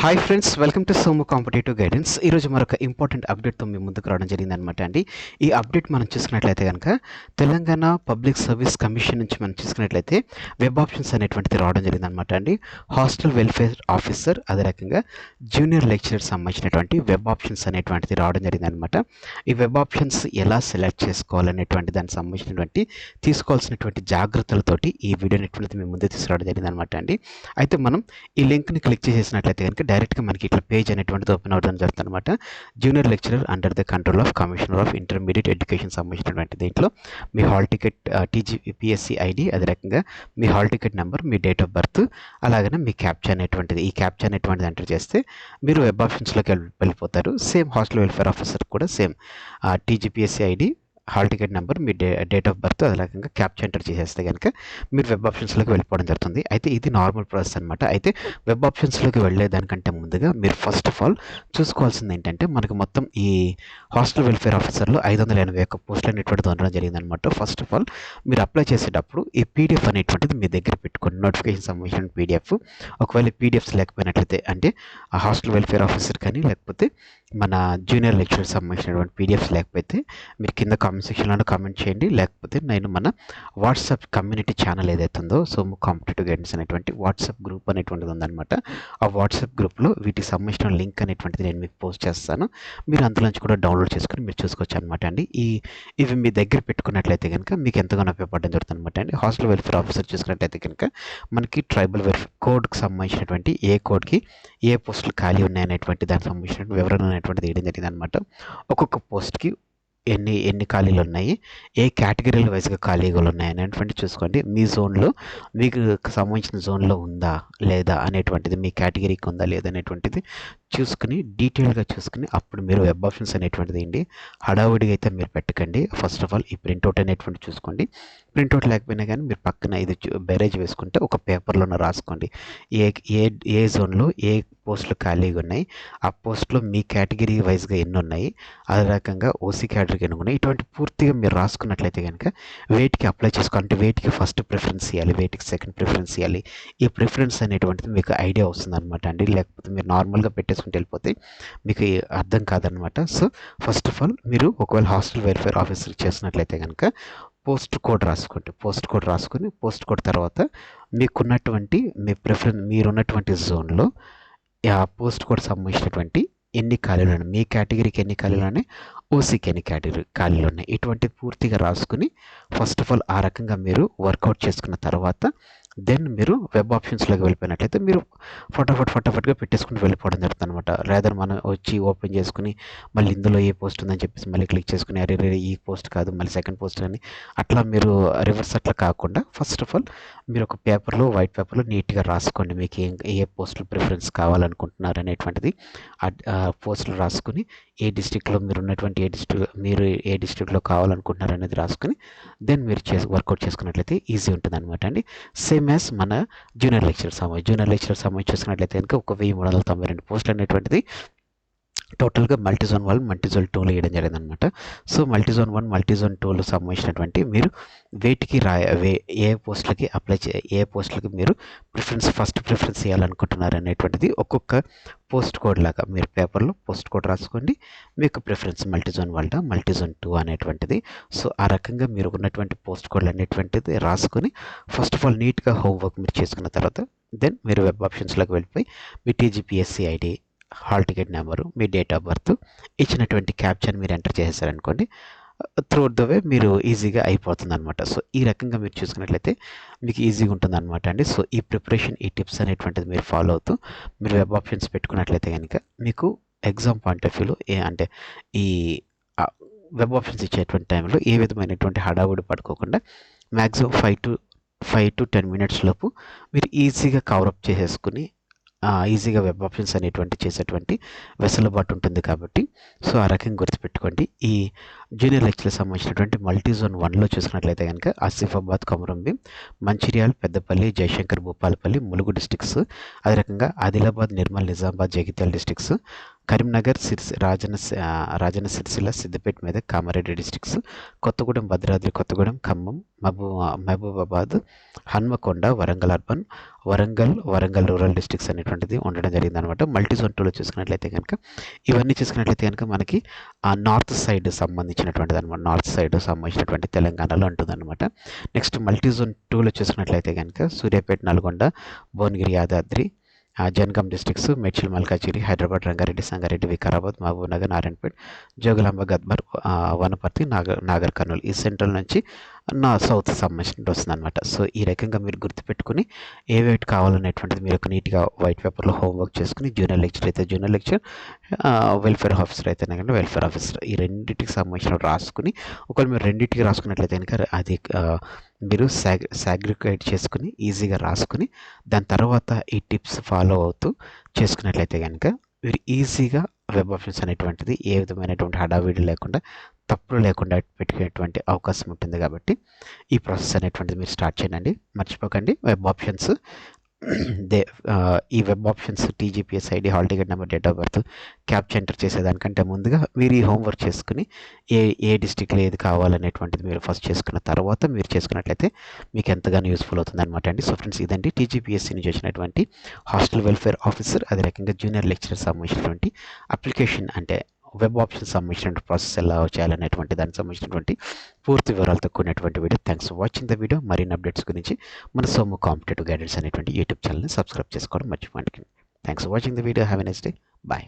Hi friends welcome to Somu competitive guidance ఈరోజు మరొక important అప్డేట్తో మీ ముందుకు రావడం జరిగిందనమాట అండి. ఈ అప్డేట్ మనం చూసుకున్నట్లయితే కనుక తెలంగాణ పబ్లిక్ సర్వీస్ కమిషన్ నుంచి మనం చూసుకున్నట్లయితే వెబ్ ఆప్షన్స్ అనేటువంటిది రావడం జరిగిందనమాట అండి. హాస్టల్ వెల్ఫేర్ ఆఫీసర్ అదే రకంగా జూనియర్ లెక్చరర్ సంబంధించినటువంటి వెబ్ ఆప్షన్స్ అనేటువంటిది రావడం జరిగిందనమాట ఈ వెబ్ ఆప్షన్స్ ఎలా సెలెక్ట్ చేసుకోవాలనేటువంటి దానికి సంబంధించినటువంటి తీసుకోవాల్సినటువంటి జాగ్రత్తలతోటి ఈ వీడియో అనేటువంటిది మీ ముందు తీసుకురావడం జరిగిందనమాట అండి. అయితే మనం ఈ లింక్ని క్లిక్ చేసేసినట్లయితే కనుక డైరెక్ట్గా మనకి ఇట్లా పేజ్ అనేటువంటిది ఓపెన్ అవ్వడం జరుగుతుంది అనమాట junior lecturer under the control of commissioner of intermediate education సంబంధించినటువంటి దీంట్లో మీ hall ticket TG PSC ID అదే రకంగా మీ హాల్ టికెట్ నెంబర్ మీ డేట్ ఆఫ్ బర్త్ అలాగనే మీ క్యాప్చర్ అనేటువంటిది. ఈ క్యాప్చర్ అనేటువంటిది ఎంటర్ చేస్తే మీరు వెబ్ ఆప్షన్స్లోకి వెళ్ళి వెళ్ళిపోతారు. సేమ్ హాస్టల్ వెల్ఫేర్ ఆఫీసర్ కూడా same TGPSC ID hall ticket number me day date of birth అదే రకంగా క్యాప్చర్ ఎంటర్ చేసేస్తే కనుక మీరు వెబ్ ఆప్షన్స్లోకి వెళ్ళిపోవడం జరుగుతుంది. అయితే ఇది నార్మల్ ప్రాసెస్ అనమాట అయితే వెబ్ ఆప్షన్స్లోకి వెళ్ళేదానికంటే ముందుగా మీరు ఫస్ట్ ఆఫ్ ఆల్ చూసుకోవాల్సింది ఏంటంటే మనకు మొత్తం ఈ హాస్టల్ వెల్ఫేర్ ఆఫీసర్లో ఐదు వందల ఎనభై ఒక్క పోస్టులు అనేటువంటిది ఉండడం జరిగిందనమాట ఫస్ట్ ఆఫ్ ఆల్ మీరు అప్లై చేసేటప్పుడు ఈ పీడిఎఫ్ అనేటువంటిది మీ దగ్గర పెట్టుకోండి. నోటిఫికేషన్ సంబంధించిన పీడిఎఫ్. ఒకవేళ పీడిఎఫ్స్ లేకపోయినట్లయితే అంటే ఆ హాస్టల్ వెల్ఫేర్ ఆఫీసర్ కానీ లేకపోతే మన జూనియర్ లెక్చరర్ సంబంధించినటువంటి పీడిఎఫ్స్ లేకపోతే మీరు కింద కామెంట్ సెక్షన్లో కామెంట్ చేయండి. లేకపోతే నేను మన వాట్సాప్ కమ్యూనిటీ ఛానల్ ఏదైతే ఉందో సో కాంపిటేటివ్ గైడెన్స్ అనేటువంటి వాట్సాప్ గ్రూప్ అనేటువంటిది ఉందన్నమాట. ఆ వాట్సాప్ గ్రూప్లో వీటికి సంబంధించిన లింక్ అనేటువంటిది నేను మీకు పోస్ట్ చేస్తాను. మీరు అందులోంచి కూడా డౌన్లోడ్ చేసుకుని మీరు చూసుకోవచ్చు అనమాట అండి. ఈ ఇవి మీ దగ్గర పెట్టుకున్నట్లయితే కనుక మీకు ఎంతగానో ఉపయోగపడడం జరుగుతుంది అనమాట అండి. హాస్టల్ వెల్ఫేర్ ఆఫీసర్ చూసుకున్నట్లయితే కనుక మనకి ట్రైబల్ వెల్ఫేర్ కోడ్కి సంబంధించినటువంటి ఏ కోడ్కి ఏ పోస్టులు ఖాళీ ఉన్నాయనేటువంటి దానికి సంబంధించిన వివరణ అనేటువంటిది వేయడం జరిగింది అనమాట ఒక్కొక్క పోస్ట్కి ఎన్ని ఎన్ని ఖాళీలు ఉన్నాయి? ఏ కేటగిరీల వైజ్గా ఖాళీగా ఉన్నాయి? అనేటువంటి చూసుకోండి. మీ జోన్లో మీకు సంబంధించిన జోన్లో ఉందా లేదా అనేటువంటిది మీ కేటగిరీకి ఉందా లేదా అనేటువంటిది చూసుకుని డీటెయిల్గా చూసుకుని అప్పుడు మీరు వెబ్ ఆప్షన్స్ అనేటువంటిది ఏంటి హడావుడిగా అయితే మీరు పెట్టకండి. ఫస్ట్ ఆఫ్ ఆల్ ఈ ప్రింట్అవుట్ అనేటువంటి చూసుకోండి. ప్రింట్అవుట్ లేకపోయినా కానీ మీరు పక్కన ఇది బెరేజ్ వేసుకుంటే ఒక పేపర్లోనే రాసుకోండి. ఏ ఏ ఏ జోన్లో ఏ పోస్టులు ఖాళీగా ఉన్నాయి ఆ పోస్ట్లో మీ కేటగిరీ వైజ్గా ఎన్ని ఉన్నాయి అదే రకంగా ఓసీ కేటగిరీ ఎన్ని ఉన్నాయి ఇటువంటి పూర్తిగా మీరు రాసుకున్నట్లయితే కనుక వేటికి అప్లై చేసుకోవాలంటే వేటికి ఫస్ట్ ప్రిఫరెన్స్ ఇవ్వాలి వేటికి సెకండ్ ప్రిఫరెన్స్ ఇవ్వాలి ఈ ప్రిఫరెన్స్ అనేటువంటిది మీకు ఐడియా వస్తుంది అనమాట అండి. లేకపోతే మీరు నార్మల్గా పెట్టేసుకుంటే వెళ్ళిపోతే మీకు అర్థం కాదనమాట సో ఫస్ట్ ఆఫ్ ఆల్ మీరు ఒకవేళ హాస్టల్ వెల్ఫేర్ ఆఫీసర్ చేసినట్లయితే కనుక పోస్ట్ కోడ్ రాసుకోండి. పోస్ట్ కోడ్ రాసుకొని పోస్ట్ కోడ్ తర్వాత మీకున్నటువంటి మీ ప్రిఫరెన్స్ మీరున్నటువంటి జోన్లో ఆ పోస్ట్ కోడ్ సంబంధించినటువంటి ఎన్ని ఖాళీలు ఉన్నాయి? మీ కేటగిరీకి ఎన్ని ఖాళీలు ఉన్నాయి? ఓసీకి ఎన్ని కేటగిరీ ఖాళీలు ఉన్నాయి? ఇటువంటి పూర్తిగా రాసుకుని ఫస్ట్ ఆఫ్ ఆల్ ఆ రకంగా మీరు వర్కౌట్ చేసుకున్న తర్వాత దెన్ మీరు వెబ్ ఆప్షన్స్లోకి వెళ్ళిపోయినట్లయితే మీరు ఫటాఫట్ ఫటాఫట్గా పెట్టేసుకుని వెళ్ళిపోవడం జరుగుతుంది అనమాట లేదా మనం వచ్చి ఓపెన్ చేసుకుని మళ్ళీ ఇందులో ఏ పోస్ట్ ఉందని చెప్పేసి మళ్ళీ క్లిక్ చేసుకుని అరే రే ఈ పోస్ట్ కాదు మళ్ళీ సెకండ్ పోస్ట్ అని అట్లా మీరు రివర్స్ అట్లా కాకుండా ఫస్ట్ ఆఫ్ ఆల్ మీరు ఒక పేపర్లో వైట్ పేపర్లో నీట్గా రాసుకోండి. మీకు ఏం ఏ పోస్టులు ప్రిఫరెన్స్ కావాలనుకుంటున్నారు అనేటువంటిది ఆ పోస్టులు రాసుకుని ఏ డిస్టిక్లో మీరు ఉన్నటువంటి ఏ డిస్ట్రిక్ట్ మీరు ఏ డిస్ట్రిక్ట్లో కావాలనుకుంటున్నారు అనేది రాసుకుని దెన్ మీరు చేసి వర్కౌట్ చేసుకున్నట్లయితే ఈజీ ఉంటుంది అనమాట అండి. సేమ్ యాజ్ మన జూనియర్ లెక్చర్ సమయం జూనియర్ లెక్చర్ సమయం చూసుకున్నట్లయితే కనుక ఒక వెయ్యి మూడు వందల తొంభై రెండు పోస్టులు అనేటువంటిది టోటల్గా మల్టీజోన్ వన్ మల్టీజోన్ టూలు వేయడం జరిగింది అనమాట సో మల్టీజోన్ వన్ మల్టీజోన్ టూలు సంబంధించినటువంటి మీరు వేటికి రా వే ఏ పోస్టులకి అప్లై చే ఏ పోస్టులకి మీరు ప్రిఫరెన్స్ ఫస్ట్ ప్రిఫరెన్స్ ఇవ్వాలనుకుంటున్నారు అనేటువంటిది ఒక్కొక్క పోస్ట్ కోడ్ లాగా మీరు పేపర్లో పోస్ట్ కోడ్ రాసుకోండి. మీకు ప్రిఫరెన్స్ మల్టీజోన్ వాళ్ళ మల్టీజోన్ టూ అనేటువంటిది. సో ఆ రకంగా మీరు ఉన్నటువంటి పోస్ట్ కోడ్లు అనేటువంటిది రాసుకొని ఫస్ట్ ఆఫ్ ఆల్ నీట్గా హోంవర్క్ మీరు చేసుకున్న తర్వాత దెన్ మీరు వెబ్ ఆప్షన్స్లోకి వెళ్ళిపోయి మీ TGPSC ID hall ticket number me date of birth ఇచ్చినటువంటి క్యాప్చర్ మీరు ఎంటర్ చేసేసారనుకోండి త్రూఅవుట్ ద వే మీరు ఈజీగా అయిపోతుంది అనమాట సో ఈ రకంగా మీరు చూసుకున్నట్లయితే మీకు ఈజీగా ఉంటుంది అనమాట అండి. సో ఈ ప్రిపరేషన్ ఈ టిప్స్ అనేటువంటిది మీరు ఫాలో అవుతూ మీరు వెబ్ ఆప్షన్స్ పెట్టుకున్నట్లయితే కనుక మీకు ఎగ్జామ్ పాయింట్ ఆఫ్ వ్యూలో ఏ అంటే ఈ వెబ్ ఆప్షన్స్ ఇచ్చేటువంటి టైంలో ఏ విధమైనటువంటి హడావుడి పడుకోకుండా maximum five to five to ten minutes లోపు మీరు ఈజీగా కవరప్ చేసేసుకుని ఈజీగా వెబ్ ఆప్షన్స్ అనేటువంటి చేసేటువంటి వెసులుబాటు ఉంటుంది కాబట్టి సో ఆ రకంగా గుర్తుపెట్టుకోండి. ఈ జూనియర్ లెక్చర్కి సంబంధించినటువంటి మల్టీ జోన్ వన్లో చూసినట్లయితే కనుక ఆసిఫాబాద్ కొమరంబి మంచిర్యాల పెద్దపల్లి జయశంకర్ భూపాలపల్లి ములుగు డిస్టిక్స్ అదే రకంగా ఆదిలాబాద్ నిర్మల్ నిజామాబాద్ జగిత్యాల డిస్టిక్స్ కరీంనగర్ సిరిసి రాజన్న రాజన రాజన్న సిరిసిల్ల సిద్దిపేట మీద Kamareddy districts Kothagudem Bhadradri Kothagudem Khammam మహబూ Mahabubabad Hanamkonda Warangal urban Warangal Warangal rural districts అనేటువంటిది ఉండడం జరిగింది అనమాట మల్టీ జోన్ టూలో చూసుకున్నట్లయితే కనుక ఇవన్నీ చూసుకున్నట్లయితే కనుక మనకి ఆ నార్త్ సైడ్ సంబంధించినటువంటిది అనమాట నార్త్ సైడ్ సంబంధించినటువంటి తెలంగాణలో ఉంటుందన్నమాట. నెక్స్ట్ మల్టీ జోన్ టూలో చూసుకున్నట్లయితే కనుక సూర్యాపేట నల్గొండ భువనగిరి యాదాద్రి జనగాం డిస్టిక్స్ మేడ్చల్ మల్కాచిరి హైదరాబాద్ రంగారెడ్డి సంగారెడ్డి వికారాబాద్ మహబూబ్నగర్ నారాయణపేట్ జోగులాంబ గద్బర్ వనపర్తి నాగర్ నాగర్ కర్నూలు ఈ సెంట్రల్ నుంచి నా సౌత్ సంబంధించినట్టు వస్తుంది అనమాట సో ఈ రకంగా మీరు గుర్తుపెట్టుకుని ఏ వెయిట్ కావాలనేటువంటిది మీరు ఒక నీట్గా వైట్ పేపర్లో హోంవర్క్ చేసుకుని జూనియర్ లెక్చర్ అయితే జూనియర్ లెక్చర్ వెల్ఫేర్ ఆఫీసర్ అయితే కనుక వెల్ఫేర్ ఆఫీసర్ ఈ రెండింటికి సంబంధించిన రాసుకుని ఒకవేళ మీరు రెండింటికి రాసుకున్నట్లయితే కనుక అది మీరు సాగ్ సాగ్రికేట్ చేసుకుని ఈజీగా రాసుకుని దాని తర్వాత ఈ టిప్స్ ఫాలో అవుతూ చేసుకున్నట్లయితే కనుక మీరు ఈజీగా వెబ్ ఆప్షన్స్ అనేటువంటిది ఏ విధమైనటువంటి హడావిడి లేకుండా తప్పులు లేకుండా పెట్టుకునేటువంటి అవకాశం ఉంటుంది కాబట్టి ఈ ప్రాసెస్ అనేటువంటిది మీరు స్టార్ట్ చేయండి. మర్చిపోకండి. Web options. దే ఈ web options TGPS ID hall ticket number date of birth captcha enter చేసేదానికంటే ముందుగా మీరు ఈ హోంవర్క్ చేసుకుని ఏ ఏ డిస్టిక్లో ఏది కావాలనేటువంటిది మీరు ఫస్ట్ చేసుకున్న తర్వాత మీరు చేసుకున్నట్లయితే మీకు ఎంతగానో యూస్ఫుల్ అవుతుంది అనమాట అండి. సో ఫ్రెండ్స్ ఇదండి టీజీపీఎస్సీ నుంచి వచ్చినటువంటి హాస్టల్ వెల్ఫేర్ ఆఫీసర్ అదే రకంగా జూనియర్ లెక్చరర్ సంబంధించినటువంటి అప్లికేషన్ అంటే వెబ్ ఆప్షన్ సంబంధించిన ప్రాసెస్ ఎలా చేయాలనేటువంటి దానికి సంబంధించినటువంటి పూర్తి వివరాలతో కూడినటువంటి video. Thanks for watching the video మరిన్ని అప్డేట్స్ గురించి మన సోము కాంపిటేటివ్ గైడెన్స్ అనేటువంటి యూట్యూబ్ ఛానల్ని సబ్స్క్రైబ్ చేసుకోవడం మర్చిపోండి thanks for watching the video have a next day bye